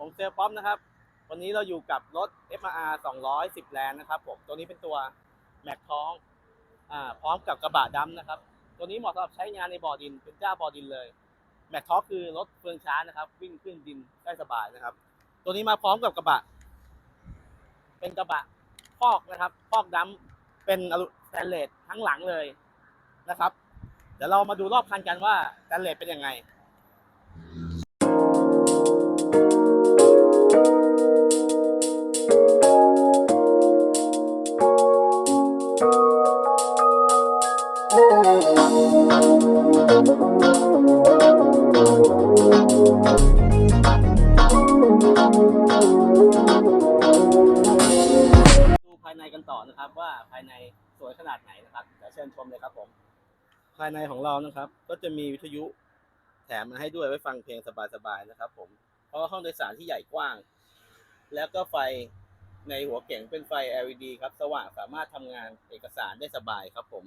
ผมเซลป๊อปนะครับ วันนี้เราอยู่กับรถ FR 210แรงนะครับผมตัวนี้เป็นตัวแม็กท้องอ่าพร้อมกับกระบะดำนะครับ ตัวนี้เหมาะสำหรับใช้งานในบ่อดิน เป็นเจ้าบ่อดินเลย แม็กท้องคือรถเฟืองช้านะครับ วิ่งขึ้นดินได้สบายนะครับ ตัวนี้มาพร้อมกับกระบะ เป็นกระบะพอกนะครับพอกดำเป็นอลูสแตนเลสทั้งหลังเลยนะครับ เดี๋ยวเรามาดูรอบคันกันว่าสแตนเลสเป็นยังไง ดูภายในกันต่อนะครับ ว่าภายในสวยขนาดไหนนะครับเดี๋ยวเชิญชมเลยครับผม ภายในของเรานะครับ ก็จะมีวิทยุแถมมาให้ด้วยไว้ฟังเพลงสบายๆนะครับ ผม เพราะห้องโดยสารที่ใหญ่กว้าง แล้วก็ไฟในหัวเก๋งเป็นไฟ LED ครับ สว่างสามารถทำงานเอกสารได้สบายครับผม